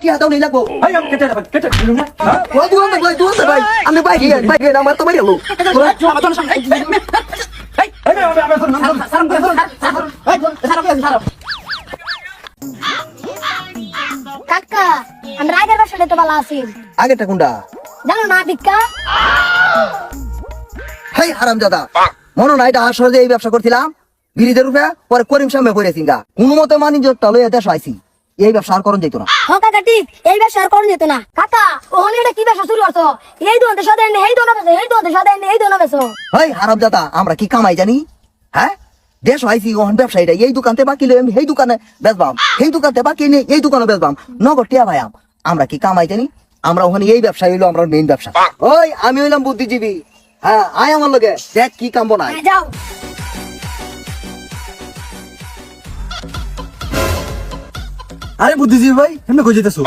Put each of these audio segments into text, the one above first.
টিয়া দাও নেই লাগবো এই আমি কেটে দেব কেটে দিলুম না হ্যাঁ? ওই দুহান ভাই আমি বাইক বাইক আমার তো মারি আলো আমার তোর সামনে এই এই আমি আমি তোর নাম সারাম করে সারাম কাকা আমি রাগের বাসাটা তো ভালো আছি আগেরটা কোনটা জানো না ভিক্ষা হাই হারাম দাদা মনে নাই এটা আসলে এই ব্যবসা করছিলাম বিরিদের রূপে পরে করিম সামনে করেছি গা কোনো মতে মানিজ্যটা লইয়া দেশ আইছি এই ব্যবসা আর করণ যেত না। হ কাকা ঠিক। এই ব্যবসা আর করুন যেত না। কাকা ওখানে এটা কি ব্যবসা শুরু করছ? এই দোকানতে সদাই নেই এই দোকানে বেছো এই দোকানতে সদাই নেই এই দোকানে বেছো হাই হারাম দাদা আমরা কি কামাই জানি? হ্যাঁ? দেশ আইছি ওখান ব্যবসায়ীটা এই দোকানতে বাকি লই আমি এই দোকানে বেচবাম। এই দোকানতে বাকি নেই এই দোকানে বেচবাম। নগদ টিয়া ভাই আমরা কি কামাই জানি? আমরা ওখানে এই ব্যবসা হইল আমরা মেইন ব্যবসা। ওই আমি হইলাম বুদ্ধিজীবী। হ্যাঁ আয় আমার লগে দেখ কি কামবো না হ্যাঁ, যাও। আরে বুদ্ধিজীবী ভাই এমনি কই যেতেছো?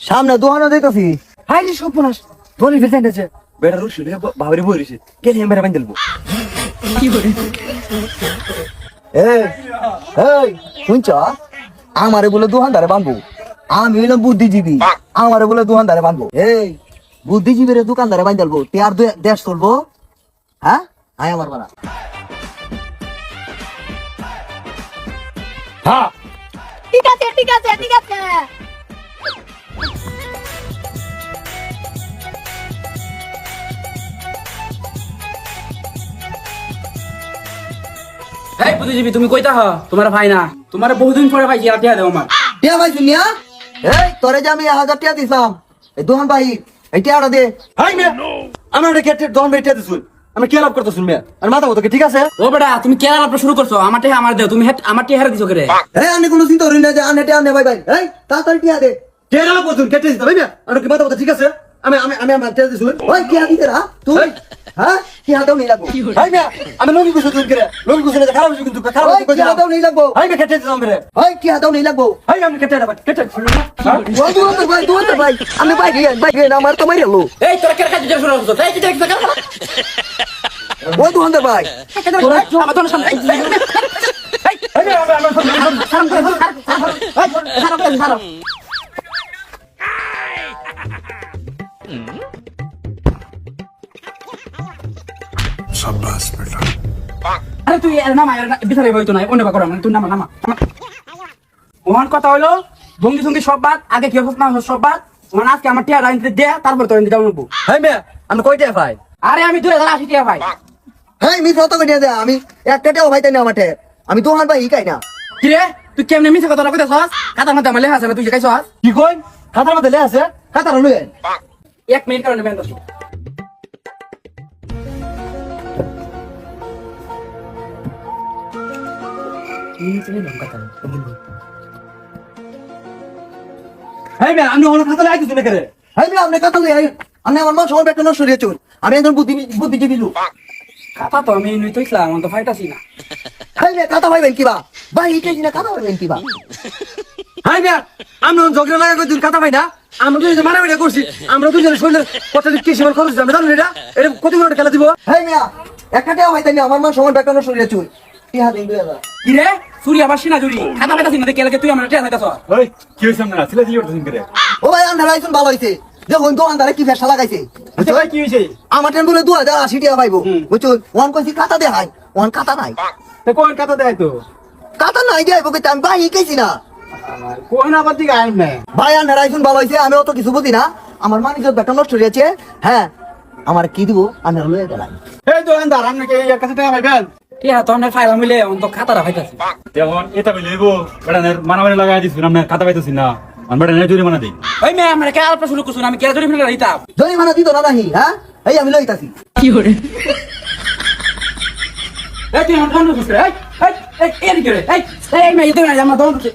সামনে দোকানে দেখতেছি হাই রে ধরে ফেলতে এনেছে। বেটা রুশি রে বাবারে বইরিছে কে হে মেরা বান্ধলবো এই এই শুনছ? আমারে বলে দোকানদারে বানবো। আমি হইলাম বুদ্ধিজীবী। আমারে বলে দোকানদারে বানবো। এই বুদ্ধিজীবীর দোকানদারে তে আর দেশ চলবো? হ্যাঁ? আয় আমার বানা হ্যাঁ। ঠিক আছে ঠিক আছে ঠিক আছে। এই বুদ্ধিজীবী তুমি কইতা হ তোমার ভাই না। তোমার বহুদিন পরে ভাই জিয়া টিয়া দেও আমার। টিয়া ভাই শুনিয়া এই তোরে যে আমি হাজার টিয়া দিছিলাম এই দোকান ভাই এই টিয়াটা দে। হাই মে আমার এটা কেটে আমি কে লাভ করতেছুন মে আর মাথা মতো ঠিক আছে? ও বেটা তুমি কেলা লাভ শুরু করছ? আমার টিয়া আমার দেও তুমি আমার টিয়া হারা দিছো কে রে এই আনে কোনো চিন্তা করি না যে আনে টিয়া আনে ভাই ভাই এই তাড়াতাড়ি টিয়া দে। কে লাভ করছুন কেটে দিতে ভাই মে আর কি মাথা মতো ঠিক আছে? আমি আমি আমি আমার টেল দিছুন ওই টিয়া দিতে রা তুই। হ্যাঁ? দাও নেই লাগবো আমি করে? খারাপ হইছে কিন্তু খারাপ দাও নেই লাগবো। কেটে দাও নেই লাগবো। আমি কেটে কেটে ওই ভাই ভাই আমি বাইক বাইক আমার তো মারি এই তোরা কেন কাজ শুরু করছ এই কি দেখছ ওই দুহান ভাই আরে তুই এর নামা এর না- ভিতরে বইতো না অন্য করো মানে তুই নামা নামা। ওহান কথা হলো ভঙ্গি সঙ্গি সব বাদ আগে কি না সব বাদ মানে আজকে আমার টিয়া রাইন দে তারপর তোর দিতে নেব মে আমি কয়টা ভাই আরে আমি দুই হাজার আশি টিয়া ভাই হ্যাঁ মি কত করে দে আমি একটা টিয়াও ভাই তাই না আমাকে আমি দুহান ভাই হিকাই না। কি রে? তুই কেমনে মিছে কথা কইতে সস কাতার মধ্যে আমার লেখা আছে না তুই শিখাইছ কি কই? খাতার মধ্যে লে আছে কাতার লুয়ে এক মিনিট কারণে বেন দোষ আমি ওখানে খাতা লাগাইছি না করে মি আপনি কাতার লুয়ে আপনি আমার মা সবার ব্যাগটা নষ্ট আমি একজন বুদ্ধি বুদ্ধিজীবী লোক। কথা তো আমি নিতে ইসলাম আমি তো ফাইটাছি না। হ্যাঁ মি কাতা ভাইবেন কিবা। ভাই হিকাই না কাতা ভাইবেন কিবা। হাই মে আমি ওখানে ঝগড়া লাগা কই তুই খাতা পাই না আমরা দুজন মারা মারা করছি আমরা দুজনে শরীরে কত কি সীমার খরচ আমি জানো এটা। এটা কত মিনিট খেলা দিব? হ্যাঁ মিয়া একটা টিয়াও ভাই তাই না আমার মা ব্যাগটা নষ্ট হয়ে চুন টিয়া দিন দুই হাজার। কি রে? সুরি আবার সিনা জুরি খাতা ফাইটাছি না দেখে লাগে তুই আমার টিয়া খাইতাছ ওই কি হইছে আমরা ছিলা দিলি করে ও ভাই আন্ধার আইসুন ভালো হইছে। দেখুন দোকানদারে কি ফেসা লাগাইছে আচ্ছা কি হইছে? আমার ট্রেন বলে দু হাজার আশি টাকা পাইবো। বুঝছ? ওয়ান কইছি কাতা দে হাই ওয়ান কাতা নাই। কোন খাতা দেয় তো কাতা নাই দিয়ে আইবো কিন্তু আমি ভাই হিকাইছি না। না ভাই আন্ধার আইসুন ভালো হইছে আমি অত কিছু বুঝি না। আমার মানিক ব্যাগটা নষ্ট হয়ে গেছে। হ্যাঁ আমার কি দিব? আন্ধার লয়ে গেলাই এই দোকানদার আপনি কি এর কাছে টাকা পাইবেন? টিয়া তো আমরা ফাইলা মিলে অন্ত খাতাটা ফাইতাছি যেমন এটা বলে বেড়ানের মানামানি লাগাই দিচ্ছি আমরা খাতা পাইতেছি না। আমি বেড়ানের জরিমানা দিই। ওই মেয়ে আমার কে আলপা শুরু করছুন আমি কে জুরি ফেলে দিতাম? জরিমানা দিত না নাহি হ্যাঁ? এই আমি লইতাছি। এই তুই আমার দন্ড করছিস এই এই এই এদিকে রে এই এই মেয়ে এদিকে না আমার দন্ড করছিস